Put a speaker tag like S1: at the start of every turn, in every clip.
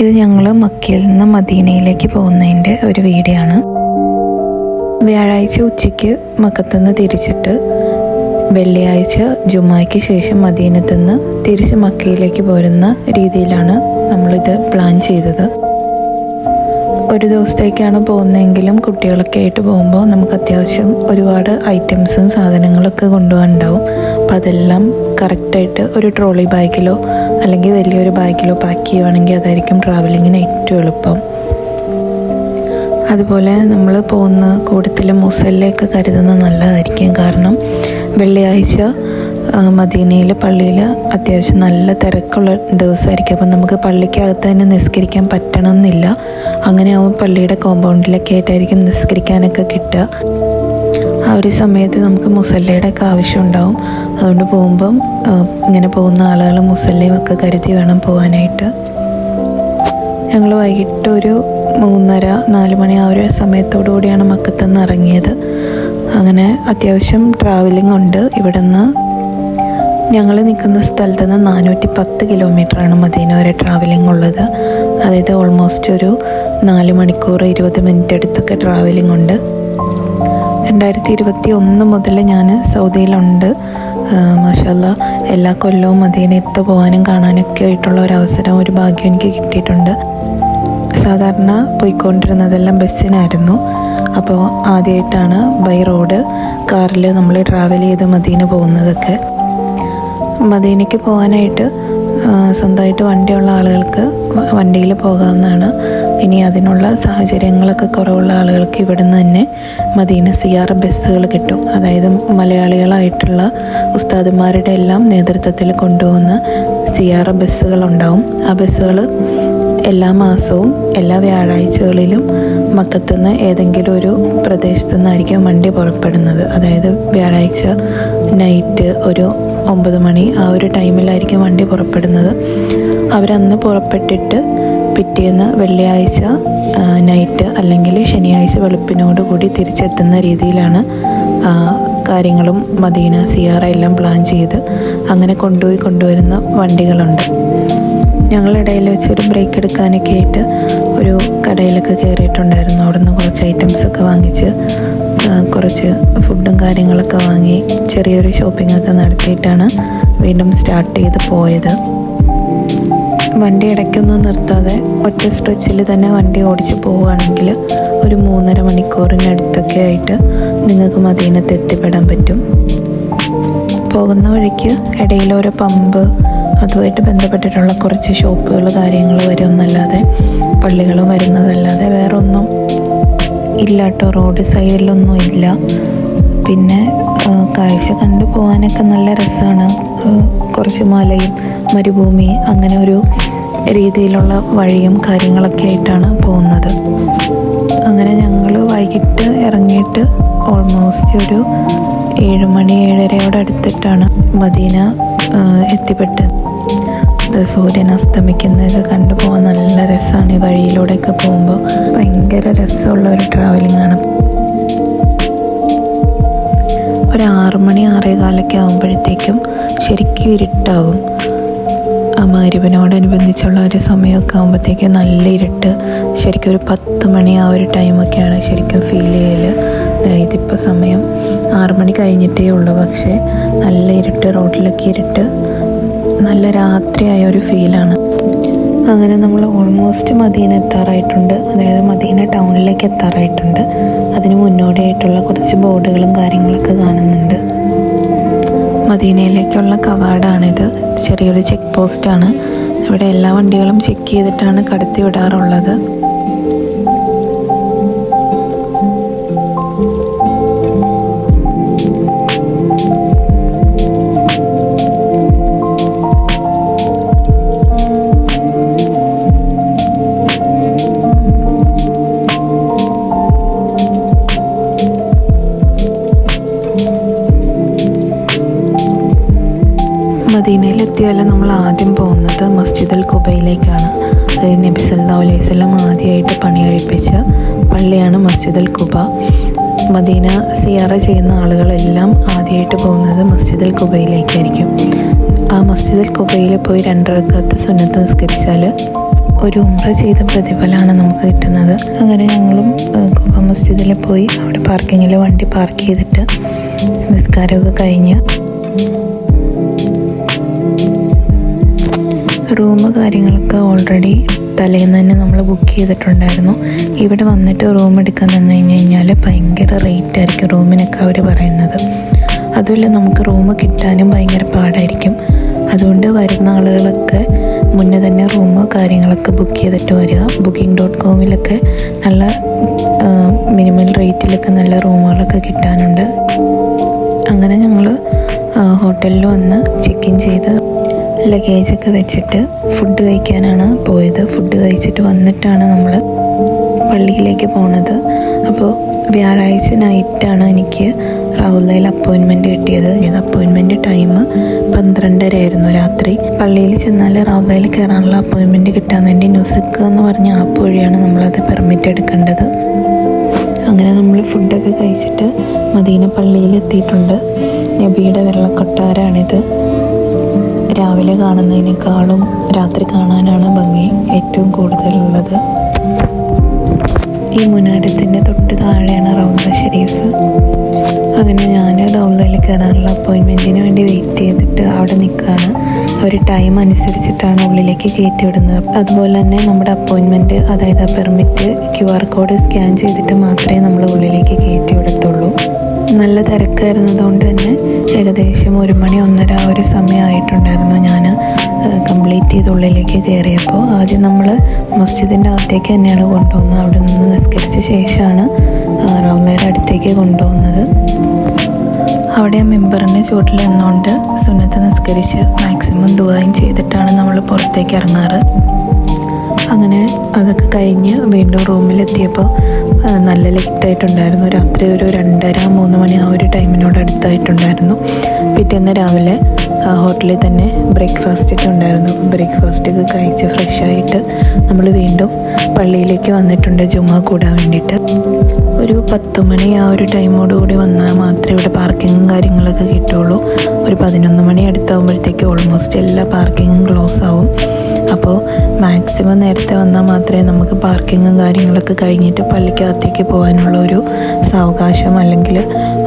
S1: ഇത് ഞങ്ങൾ മക്കയിൽ നിന്ന് മദീനയിലേക്ക് പോകുന്നതിന്റെ ഒരു വീഡിയോ ആണ് വ്യാഴാഴ്ച ഉച്ചയ്ക്ക് മക്കത്തുനിന്ന് തിരിച്ചിട്ട് വെള്ളിയാഴ്ച ജുമായ്ക്ക് ശേഷം മദീനത്തു നിന്ന് തിരിച്ച് മക്കയിലേക്ക് പോരുന്ന രീതിയിലാണ് നമ്മളിത് പ്ലാൻ ചെയ്തത്. ഒരു ദിവസത്തേക്കാണ് പോകുന്നതെങ്കിലും കുട്ടികളൊക്കെ ആയിട്ട് പോകുമ്പോൾ നമുക്ക് അത്യാവശ്യം ഒരുപാട് ഐറ്റംസും സാധനങ്ങളൊക്കെ കൊണ്ടുപോകാനുണ്ടാവും. അപ്പം അതെല്ലാം കറക്റ്റായിട്ട് ഒരു ട്രോളി ബാഗിലോ അല്ലെങ്കിൽ വലിയൊരു ബാഗിലോ പാക്ക് ചെയ്യുവാണെങ്കിൽ അതായിരിക്കും ട്രാവലിങ്ങിന് ഏറ്റവും എളുപ്പം. അതുപോലെ നമ്മൾ പോകുന്ന കൂട്ടത്തിൽ മുസല്ലയൊക്കെ കരുതുന്നത് നല്ലതായിരിക്കും. കാരണം വെള്ളിയാഴ്ച മദീനയിൽ പള്ളിയിൽ അത്യാവശ്യം നല്ല തിരക്കുള്ള ദിവസമായിരിക്കും. അപ്പം നമുക്ക് പള്ളിക്കകത്ത് തന്നെ നിസ്കരിക്കാൻ പറ്റണമെന്നില്ല. അങ്ങനെ ആവുമ്പോൾ പള്ളിയുടെ കോമ്പൗണ്ടിലൊക്കെ ആയിട്ടായിരിക്കും നിസ്കരിക്കാനൊക്കെ കിട്ടുക. ആ ഒരു സമയത്ത് നമുക്ക് മുസല്ലയുടെ ഒക്കെ ആവശ്യം ഉണ്ടാവും അതുകൊണ്ട് പോകുമ്പം ഇങ്ങനെ പോകുന്ന ആളുകൾ മുസല്ലയും ഒക്കെ കരുതി വേണം പോകാനായിട്ട് ഞങ്ങൾ വൈകിട്ട് ഒരു മൂന്നര നാല് മണി ആ ഒരു സമയത്തോടു കൂടിയാണ് മക്കത്തുനിന്ന് ഇറങ്ങിയത്. അങ്ങനെ അത്യാവശ്യം ട്രാവലിംഗ് ഉണ്ട്. ഇവിടെ നിന്ന് ഞങ്ങൾ നിൽക്കുന്ന സ്ഥലത്ത് നിന്ന് നാനൂറ്റി പത്ത് കിലോമീറ്ററാണ് മദീന വരെ ട്രാവലിംഗ് ഉള്ളത്. അതായത് ഓൾമോസ്റ്റ് ഒരു നാല് മണിക്കൂർ ഇരുപത് മിനിറ്റ് അടുത്തൊക്കെ ട്രാവലിംഗ് ഉണ്ട്. രണ്ടായിരത്തി ഇരുപത്തി ഒന്ന് മുതൽ ഞാൻ സൗദിയിലുണ്ട്. മാഷല്ല എല്ലാ കൊല്ലവും മദീനത്ത് പോകാനും കാണാനൊക്കെ ആയിട്ടുള്ള ഒരു അവസരം ഒരു ഭാഗ്യം എനിക്ക് കിട്ടിയിട്ടുണ്ട്. സാധാരണ പോയിക്കൊണ്ടിരുന്നതെല്ലാം ബസ്സിനായിരുന്നു. അപ്പോൾ ആദ്യമായിട്ടാണ് ബൈ റോഡ് കാറിൽ നമ്മൾ ട്രാവൽ ചെയ്ത് മദീന പോകുന്നതൊക്കെ. മദീനയ്ക്ക് പോകാനായിട്ട് സ്വന്തമായിട്ട് വണ്ടിയുള്ള ആളുകൾക്ക് വണ്ടിയിൽ പോകാവുന്നതാണ്. ഇനി അതിനുള്ള സാഹചര്യങ്ങളൊക്കെ കുറവുള്ള ആളുകൾക്ക് ഇവിടുന്ന് തന്നെ മദീന സിയാറ ബസ്സുകൾ കിട്ടും. അതായത് മലയാളികളായിട്ടുള്ള ഉസ്താദുമാരുടെ എല്ലാം നേതൃത്വത്തിൽ കൊണ്ടുപോകുന്ന സിയാറ ബസ്സുകളുണ്ടാവും ആ ബസ്സുകൾ എല്ലാ മാസവും എല്ലാ വ്യാഴാഴ്ചകളിലും മക്കത്തുനിന്ന് ഏതെങ്കിലും ഒരു പ്രദേശത്തു നിന്നായിരിക്കും വണ്ടി പുറപ്പെടുന്നത്. അതായത് വ്യാഴാഴ്ച നൈറ്റ് ഒരു ഒമ്പത് മണി ആ ഒരു ടൈമിലായിരിക്കും വണ്ടി പുറപ്പെടുന്നത്. അവരന്ന് പുറപ്പെട്ടിട്ട് പിറ്റേന്ന് വെള്ളിയാഴ്ച നൈറ്റ് അല്ലെങ്കിൽ ശനിയാഴ്ച വെളുപ്പിനോട് കൂടി തിരിച്ചെത്തുന്ന രീതിയിലാണ് കാര്യങ്ങളും മദീന സിയാറ എല്ലാം പ്ലാൻ ചെയ്ത് അങ്ങനെ കൊണ്ടുപോയി കൊണ്ടുവരുന്ന വണ്ടികളുണ്ട്. ഞങ്ങളിടയിൽ വെച്ചൊരു ബ്രേക്ക് എടുക്കാനൊക്കെ ആയിട്ട് ഒരു കടയിലൊക്കെ കയറിയിട്ടുണ്ടായിരുന്നു. അവിടെ നിന്ന് കുറച്ച് ഐറ്റംസ് ഒക്കെ വാങ്ങിച്ച് കുറച്ച് ഫുഡും കാര്യങ്ങളൊക്കെ വാങ്ങി ചെറിയൊരു ഷോപ്പിംഗ് ഒക്കെ നടത്തിയിട്ടാണ് വീണ്ടും സ്റ്റാർട്ട് ചെയ്ത് പോയത്. വണ്ടി ഇടയ്ക്കൊന്നും നിർത്താതെ ഒറ്റ സ്ട്രെച്ചിൽ തന്നെ വണ്ടി ഓടിച്ച് പോവുകയാണെങ്കിൽ ഒരു മൂന്നര മണിക്കൂറിനടുത്തൊക്കെ ആയിട്ട് നിങ്ങൾക്ക് മദീനത്ത് എത്തിപ്പെടാൻ പറ്റും. പോകുന്ന വഴിക്ക് ഇടയിൽ ഓരോ പമ്പ് അതുമായിട്ട് ബന്ധപ്പെട്ടിട്ടുള്ള കുറച്ച് ഷോപ്പുകൾ കാര്യങ്ങൾ വരുമെന്നല്ലാതെ പള്ളികൾ വരുന്നതല്ലാതെ വേറൊന്നും ഇല്ലാട്ടോ. റോഡ് സൈഡിലൊന്നും ഇല്ല. പിന്നെ കാഴ്ച കണ്ടു പോകാനൊക്കെ നല്ല രസമാണ് കുറച്ച് മലയും മരുഭൂമി അങ്ങനെ ഒരു രീതിയിലുള്ള വഴിയും കാര്യങ്ങളൊക്കെ ആയിട്ടാണ് പോകുന്നത്. അങ്ങനെ ഞങ്ങൾ വൈകിട്ട് ഇറങ്ങിയിട്ട് ഓൾമോസ്റ്റ് ഒരു ഏഴ് മണി ഏഴരയോട് അടുത്തിട്ടാണ് മദീന എത്തിപ്പെട്ടത്. അത് സൂര്യൻ അസ്തമിക്കുന്നതൊക്കെ കണ്ടു പോകാൻ നല്ല രസമാണ് ഈ വഴിയിലൂടെയൊക്കെ പോകുമ്പോൾ ഭയങ്കര രസമുള്ള ഒരു ട്രാവലിംഗ് ആണ്. ഒരു ആറ് കാലൊക്കെ ആകുമ്പോഴത്തേക്കും ശരിക്കും ഇരുട്ടാവും. ആ മരുവിനോടനുബന്ധിച്ചുള്ള ഒരു സമയമൊക്കെ ആകുമ്പോഴത്തേക്ക് നല്ല ഇരുട്ട്. ശരിക്കും ഒരു പത്ത് മണി ആ ഒരു ടൈമൊക്കെയാണ് ശരിക്കും ഫീൽ ചെയ്യൽ ഇതിപ്പോൾ സമയം ആറ് മണി കഴിഞ്ഞിട്ടേ ഉള്ളൂ. പക്ഷേ നല്ല ഇരുട്ട് റോഡിലൊക്കെ ഇരുട്ട്. നല്ല രാത്രിയായ ഒരു ഫീലാണ് അങ്ങനെ നമ്മൾ ഓൾമോസ്റ്റ് മദീന എത്താറായിട്ടുണ്ട്. അതായത് മദീന ടൗണിലേക്ക് എത്താറായിട്ടുണ്ട്. അതിന് മുന്നോടിയായിട്ടുള്ള കുറച്ച് ബോർഡുകളും കാര്യങ്ങളൊക്കെ കാണുന്നുണ്ട്. മദീനയിലേക്കുള്ള കവാടാണിത്. ചെറിയൊരു ചെക്ക് പോസ്റ്റാണ് ഇവിടെ എല്ലാ വണ്ടികളും ചെക്ക് ചെയ്തിട്ടാണ് കടത്തി വിടാറുള്ളത്. മദീനയിലെത്തിയാൽ നമ്മൾ ആദ്യം പോകുന്നത് മസ്ജിദ് അൽ കുബയിലേക്കാണ് അതായത് നബി സല്ലാ അലൈഹി സ്വലം ആദ്യമായിട്ട് പണി കഴിപ്പിച്ച പള്ളിയാണ് മസ്ജിദ് അൽ കുബ മദീന സിയാറ ചെയ്യുന്ന ആളുകളെല്ലാം ആദ്യമായിട്ട് പോകുന്നത് മസ്ജിദ് അൽ കുബയിലേക്കായിരിക്കും ആ മസ്ജിദ് അൽ കുബയിൽ പോയി രണ്ടരക്കത്ത് സുന്നത്ത് നിസ്കരിച്ചാൽ ഒരു ഉംറ ചെയ്ത പ്രതിഫലമാണ് നമുക്ക് കിട്ടുന്നത്. അങ്ങനെ ഞങ്ങളും കുബ മസ്ജിദിൽ പോയി അവിടെ പാർക്കിങ്ങിൽ വണ്ടി പാർക്ക് ചെയ്തിട്ട് നിസ്കാരമൊക്കെ കഴിഞ്ഞ് റൂം കാര്യങ്ങളൊക്കെ ഓൾറെഡി തലേന്ന് തന്നെ നമ്മൾ ബുക്ക് ചെയ്തിട്ടുണ്ടായിരുന്നു. ഇവിടെ വന്നിട്ട് റൂം എടുക്കാൻ നിന്ന് കഴിഞ്ഞ് കഴിഞ്ഞാൽ ഭയങ്കര റേറ്റ് ആയിരിക്കും റൂമിനൊക്കെ അവർ പറയുന്നത്. അതുമല്ല നമുക്ക് റൂം കിട്ടാനും ഭയങ്കര പാടായിരിക്കും. അതുകൊണ്ട് വരുന്ന ആളുകളൊക്കെ മുന്നേ തന്നെ റൂം കാര്യങ്ങളൊക്കെ ബുക്ക് ചെയ്തിട്ട് വരിക. ബുക്കിംഗ് ഡോട്ട് കോമിലൊക്കെ നല്ല മിനിമം റേറ്റിലൊക്കെ നല്ല റൂമുകളൊക്കെ കിട്ടാനുണ്ട്. അങ്ങനെ ഞങ്ങൾ ഹോട്ടലിൽ വന്ന് ചെക്ക് ഇൻ ചെയ്ത് ലഗേജൊക്കെ വെച്ചിട്ട് ഫുഡ് കഴിക്കാനാണ് പോയത്. ഫുഡ് കഴിച്ചിട്ട് വന്നിട്ടാണ് നമ്മൾ പള്ളിയിലേക്ക് പോണത്. അപ്പോൾ വ്യാഴാഴ്ച നൈറ്റാണ് എനിക്ക് റൗലയിൽ അപ്പോയിൻമെന്റ് കിട്ടിയത്. ഇത് അപ്പോയിൻമെന്റ് ടൈം പന്ത്രണ്ടര ആയിരുന്നു രാത്രി. പള്ളിയിൽ ചെന്നാൽ റൗലയിൽ കയറാനുള്ള അപ്പോയിൻമെന്റ് കിട്ടാൻ വേണ്ടി ന്യൂസിക്ക് എന്ന് പറഞ്ഞ ആപ്പ് വഴിയാണ് നമ്മളത് പെർമിറ്റ് എടുക്കേണ്ടത്. അങ്ങനെ നമ്മൾ ഫുഡൊക്കെ കഴിച്ചിട്ട് മദീന പള്ളിയിൽ എത്തിയിട്ടുണ്ട്. നബിയുടെ വെള്ളക്കൊട്ടാരാണിത്. രാവിലെ കാണുന്നതിനേക്കാളും രാത്രി കാണാനാണ് ഭംഗി ഏറ്റവും കൂടുതലുള്ളത്. ഈ മുനാരത്തിന്റെ തൊട്ട് താഴെയാണ് റൗദ ഷെരീഫ്. അങ്ങനെ ഞാൻ റൗദയിൽ കയറാനുള്ള അപ്പോയിൻമെന്റിന് വേണ്ടി വെയിറ്റ് ചെയ്തിട്ട് അവിടെ നിൽക്കുകയാണ് ഒരു ടൈം അനുസരിച്ചിട്ടാണ് ഉള്ളിലേക്ക് കയറ്റി വിടുന്നത് അതുപോലെ തന്നെ നമ്മുടെ അപ്പോയിൻമെന്റ് അതായത് ആ permit Q R code scan ചെയ്തിട്ട് മാത്രമേ നമ്മൾ ഉള്ളിലേക്ക് കയറ്റി വിടത്തുള്ളൂ നല്ല തിരക്കായിരുന്നതുകൊണ്ട് തന്നെ ഏകദേശം ഒരു മണി ഒന്നര ആ ഒരു സമയമായിട്ടുണ്ടായിരുന്നു ഞാൻ കംപ്ലീറ്റ് ചെയ്ത് ഉള്ളിലേക്ക് കയറിയപ്പോൾ ആദ്യം നമ്മൾ മസ്ജിദിന്റെ അകത്തേക്ക് തന്നെയാണ് കൊണ്ടുപോകുന്നത്. അവിടെ നിന്ന് നിസ്കരിച്ച ശേഷമാണ് റൗലയുടെ അടുത്തേക്ക് കൊണ്ടുപോകുന്നത്. അവിടെ മെമ്പറിന്റെ ചുവട്ടിൽ നിന്നുകൊണ്ട് സുന്നത്ത് നിസ്കരിച്ച് മാക്സിമം ദുബായും ചെയ്തിട്ടാണ് നമ്മൾ പുറത്തേക്ക് ഇറങ്ങാറ്. അങ്ങനെ അതൊക്കെ കഴിഞ്ഞ് വീണ്ടും റൂമിലെത്തിയപ്പോൾ നല്ല ലേറ്റായിട്ടുണ്ടായിരുന്നു. രാത്രി ഒരു രണ്ടര മൂന്ന് മണി ആ ഒരു ടൈമിനോട് അടുത്തായിട്ടുണ്ടായിരുന്നു. പിറ്റേന്ന് രാവിലെ ഹോട്ടലിൽ തന്നെ ബ്രേക്ക്ഫാസ്റ്റ് ഒക്കെ ഉണ്ടായിരുന്നു. ബ്രേക്ക്ഫാസ്റ്റ് ഒക്കെ കഴിച്ച് ഫ്രഷായിട്ട് നമ്മൾ വീണ്ടും പള്ളിയിലേക്ക് വന്നിട്ടുണ്ട് ജുമ കൂടാൻ വേണ്ടിയിട്ട്. ഒരു പത്ത് മണി ആ ഒരു ടൈമോട് കൂടി വന്നാൽ മാത്രമേ ഇവിടെ പാർക്കിങ്ങും കാര്യങ്ങളൊക്കെ കിട്ടുള്ളൂ ഒരു പതിനൊന്ന് മണി അടുത്താകുമ്പോഴത്തേക്ക് ഓൾമോസ്റ്റ് എല്ലാ പാർക്കിങ്ങും ക്ലോസ് ആവും. അപ്പോൾ മാക്സിമം നേരത്തെ വന്നാൽ മാത്രമേ നമുക്ക് പാർക്കിങ്ങും കാര്യങ്ങളൊക്കെ കഴിഞ്ഞിട്ട് പള്ളിക്കകത്തേക്ക് പോകാനുള്ള ഒരു സാവകാശം അല്ലെങ്കിൽ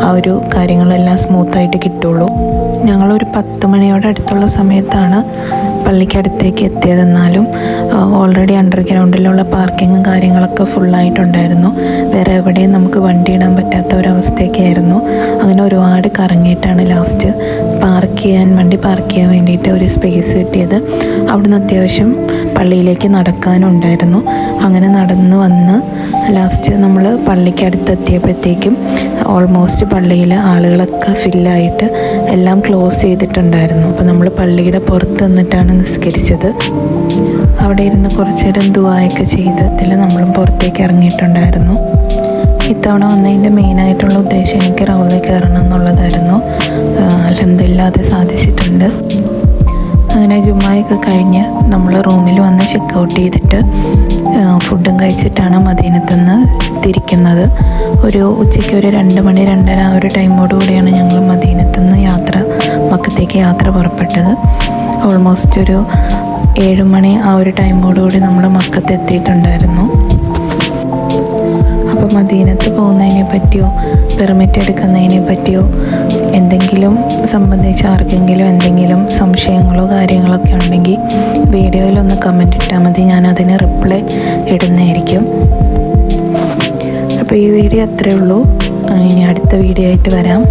S1: ആ ഒരു കാര്യങ്ങളെല്ലാം സ്മൂത്തായിട്ട് കിട്ടുള്ളൂ. ഞങ്ങളൊരു പത്ത് മണിയോട് അടുത്തുള്ള സമയത്താണ് പള്ളിക്കടുത്തേക്ക് എത്തിയതെന്നാലും ഓൾറെഡി അണ്ടർഗ്രൗണ്ടിലുള്ള പാർക്കിങ്ങും കാര്യങ്ങളൊക്കെ ഫുള്ളായിട്ടുണ്ടായിരുന്നു വേറെ എവിടെയും നമുക്ക് വണ്ടി ഇടാൻ പറ്റാത്ത ഒരവസ്ഥയൊക്കെ ആയിരുന്നു അങ്ങനെ ഒരുപാട് കറങ്ങിയിട്ടാണ് ലാസ്റ്റ് പാർക്ക് ചെയ്യാൻ വണ്ടി പാർക്ക് ചെയ്യാൻ വേണ്ടിയിട്ട് ഒരു സ്പേസ് കിട്ടിയത്. അവിടുന്ന് അത്യാവശ്യം പള്ളിയിലേക്ക് നടക്കാനുണ്ടായിരുന്നു. അങ്ങനെ നടന്ന് വന്ന് ലാസ്റ്റ് നമ്മൾ പള്ളിക്ക് അടുത്തെത്തിയപ്പോഴത്തേക്കും ഓൾമോസ്റ്റ് പള്ളിയിൽ ആളുകളൊക്കെ ഫില്ലായിട്ട് എല്ലാം ക്ലോസ് ചെയ്തിട്ടുണ്ടായിരുന്നു. അപ്പോൾ നമ്മൾ പള്ളിയുടെ പുറത്ത് നിന്നിട്ടാണ് നിസ്കരിച്ചത്. അവിടെ ഇരുന്ന് കുറച്ച് നേരം ദുവായൊക്കെ ചെയ്ത് ഇതിൽ നമ്മളും പുറത്തേക്ക് ഇറങ്ങിയിട്ടുണ്ടായിരുന്നു. ഇത്തവണ വന്നതിന്റെ മെയിനായിട്ടുള്ള ഉദ്ദേശം എനിക്ക് റൗദിൽ കയറണം എന്നുള്ളതായിരുന്നു. അലഹമില്ലാതെ സാധിച്ചിട്ടുണ്ട്. അങ്ങനെ ജുമായൊക്കെ കഴിഞ്ഞ് നമ്മൾ റൂമിൽ വന്ന് ചെക്ക് ഔട്ട് ചെയ്തിട്ട് ഫുഡും കഴിച്ചിട്ടാണ് മദീനത്തുനിന്ന് തിരിക്കുന്നത്. ഒരു ഉച്ചയ്ക്ക് ഒരു രണ്ട് മണി രണ്ടര ആ ഒരു ടൈമോട് കൂടിയാണ് ഞങ്ങൾ മദീനത്തുനിന്ന് യാത്ര മക്കത്തേക്ക് യാത്ര പുറപ്പെട്ടത്. ഓൾമോസ്റ്റ് ഒരു ഏഴ് മണി ആ ഒരു ടൈമോട് കൂടി നമ്മൾ മക്കത്ത് എത്തിയിട്ടുണ്ടായിരുന്നു അപ്പോൾ മദീനത്ത് പോകുന്നതിനെ പറ്റിയോ പെർമിറ്റ് എടുക്കുന്നതിനെ പറ്റിയോ സംബന്ധിച്ച് ആർക്കെങ്കിലും എന്തെങ്കിലും സംശയങ്ങളോ കാര്യങ്ങളൊക്കെ ഉണ്ടെങ്കിൽ വീഡിയോയിലൊന്ന് കമന്റ് ഇട്ടാൽ മതി. ഞാൻ അതിന് റിപ്ലൈ ഇടുന്നതായിരിക്കും. അപ്പോൾ ഈ വീഡിയോ അത്രയേ ഉള്ളൂ. ഇനി അടുത്ത വീഡിയോ ആയിട്ട് വരാം.